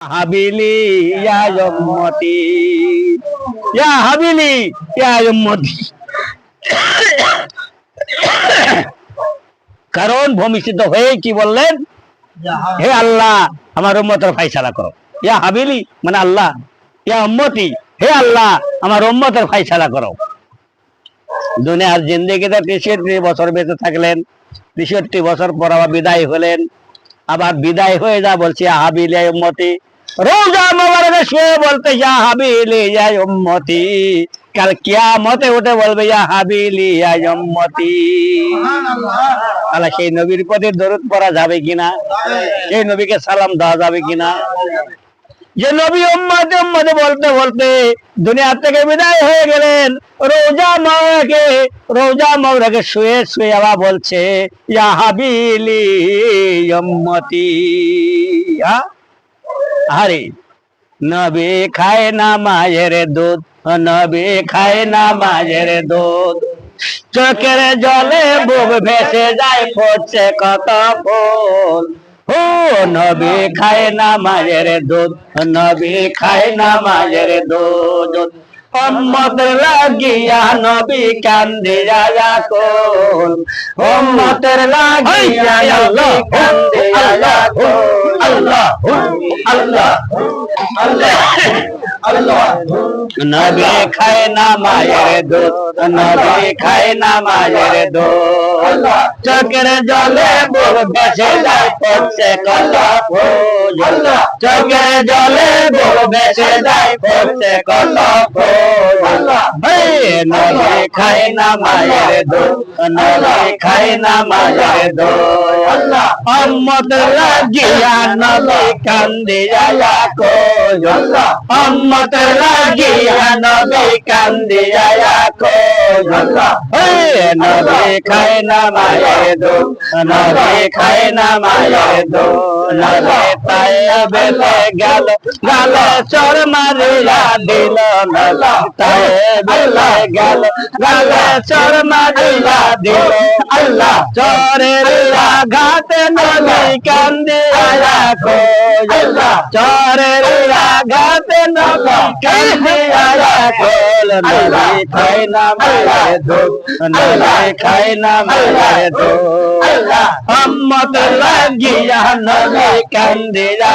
হাবিলি, ইয়া উম্মতি। ইয়া হাবিলি, ইয়া কারণ ভূমিষ্ঠিত হয়ে কি বললেন? হে আল্লাহ, আমার উম্মতের ফাইসালা করো। ইয়া হাবিলি মানে আল্লাহ। ইয়া উম্মতি, হে আল্লাহ, আমার উম্মতের ফাইসালা করো। দুনিয়ার জিন্দেগিতে তেষট্টি বছর বেঁচে থাকলেন, তেষট্টি বছর পর আবার বিদায় হলেন। আবার বিদায় হয়ে যা বলছি হাবিল উম্মতি। রোজা মোবারকে শুয়ে বলতে যা হাবিল ইয়া উম্মতি। কাল কিয়ামতে উঠে বলবে ইয়া হাবিলি ইয়া উম্মতি। তাহলে সেই নবীর প্রতি দরুদ পড়া যাবে কিনা? সেই নবীকে সালাম দেওয়া যাবে কিনা? যে নবী উম্মতে উম্মতে বলতে বলতে দুনিয়া থেকে বিদায় হয়ে গেলেন। রোজা মাওরাকে রোজা মাওরাকে শুয়ে শুয়ে আবার বলছে, ইয়া হাবিলি উম্মতি? আরে নবী খায় না মায়ের দুধ, নবী খায় না মায়ের দুধ। চোখের জলে বুক ভেসে যায় পড়ছে কত ফুল। ও নবী খায় না মায়ের দুধ। নবী খায় না মায়ের দুধ। অম্মত লাগিয়া নবী কান্দিয়া কোন উম্মতের লাগিয়া নবী কান্দিয়া কোন আল্লাহ আল্লাহ আল্লাহ। নবী খায় না মায়ের দুধ নবী খায় না মায়ের দুধ চোখের জলে বুক ভেসে যায় পড়ছে কত ফুল চোখের জলে বুক ভেসে যায় না মায়ের দুধ। না মায়ের দুধ। অম্মত লাগিয়া কান্দিয়া অম্মত লাগিয়া কান্দিয়া না মায়ের দুধ। খায় না মায়ের দুধ। নবী তাই বেলে গেল চর মারিয়া দিল নলা। তাই বেলে গেল গেল চর মারিয়া দিল আল্লাহ চরের ঘাটে কান্দিয়া কই আল্লাহ চরের ঘাটে নবী কান্দিয়া কই নবী খায় না মায়ের দুধ নবী খায় না মায়ের দুধ আম্মত লাগিয়া নবী কান্দিয়া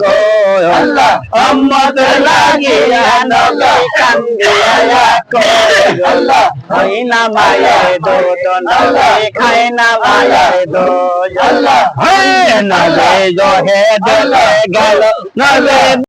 কই আল্লাহ। আম্মত লাগিয়া নবী কান্দিয়া কই আল্লাহ। খাই না মায়ের দুধ নবী খায় না মায়ের দুধ। আল্লাহ। হে নবী জহে দিলে গেল নবী